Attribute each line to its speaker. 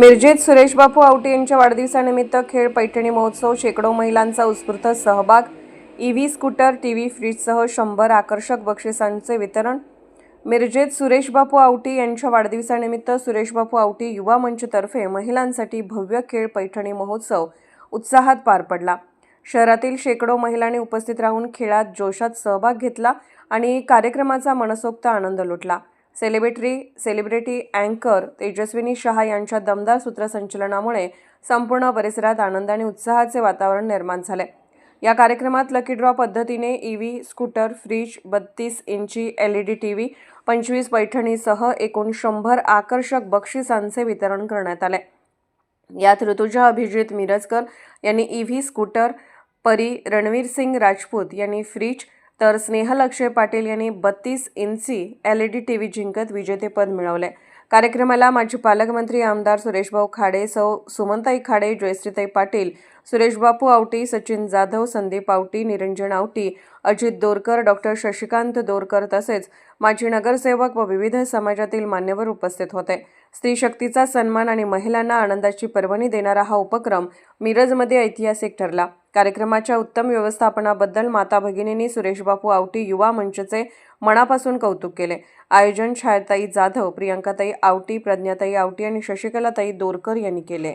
Speaker 1: मिरजेत सुरेश बापू आवटे यांच्या वाढदिवसानिमित्त खेळ पैठणी महोत्सव शेकडो महिलांचा उत्स्फूर्त सहभाग ईव्ही स्कूटर टी व्ही फ्रीजसह शंभर आकर्षक बक्षिसांचे वितरण. मिरजेत सुरेश बापू आवटी यांच्या वाढदिवसानिमित्त सुरेश बापू आवटी युवा मंचतर्फे महिलांसाठी भव्य खेळ पैठणी महोत्सव उत्साहात पार पडला. शहरातील शेकडो महिलांनी उपस्थित राहून खेळात जोशात सहभाग घेतला आणि कार्यक्रमाचा मनसोक्त आनंद लुटला. सेलिब्रिटी सेलिब्रिटी अँकर तेजस्विनी शहा यांच्या दमदार सूत्रसंचलनामुळे संपूर्ण परिसरात आनंद आणि उत्साहाचे वातावरण निर्माण झाले. या कार्यक्रमात लकी ड्रॉ पद्धतीने ईव्ही स्कूटर फ्रीज बत्तीस इंची L E D T V पंचवीस पैठणीसह एकूण शंभर आकर्षक बक्षिसांचे वितरण करण्यात आले. यात ऋतुजा अभिजित मिरजकर यांनी ईव्ही स्कूटर परी रणवीर सिंग राजपूत यांनी फ्रीज तर स्नेहल अक्षय पाटील यांनी बत्तीस इंची L E D T V जिंकत विजेतेपद मिळवले. कार्यक्रमाला माजी पालकमंत्री आमदार सुरेशभाऊ खाडे सौ सुमनताई खाडे जयश्रीताई पाटील सुरेशबापू आवटी सचिन जाधव संदीप आवटी निरंजन आवटी अजित दोरकर डॉक्टर शशिकांत दोरकर तसेच माजी नगरसेवक व विविध समाजातील मान्यवर उपस्थित होते. स्त्री शक्तीचा सन्मान आणि महिलांना आनंदाची पर्वणी देणारा हा उपक्रम मिरजमध्ये ऐतिहासिक ठरला. कार्यक्रमाच्या उत्तम व्यवस्थापनाबद्दल माता भगिनींनी सुरेशबापू आवटी युवा मंचचे मनापासून कौतुक केले. आयोजन छायाताई जाधव प्रियंकाताई आवटी प्रज्ञाताई आवटी आणि शशिकलाताई दोरकर यांनी केले.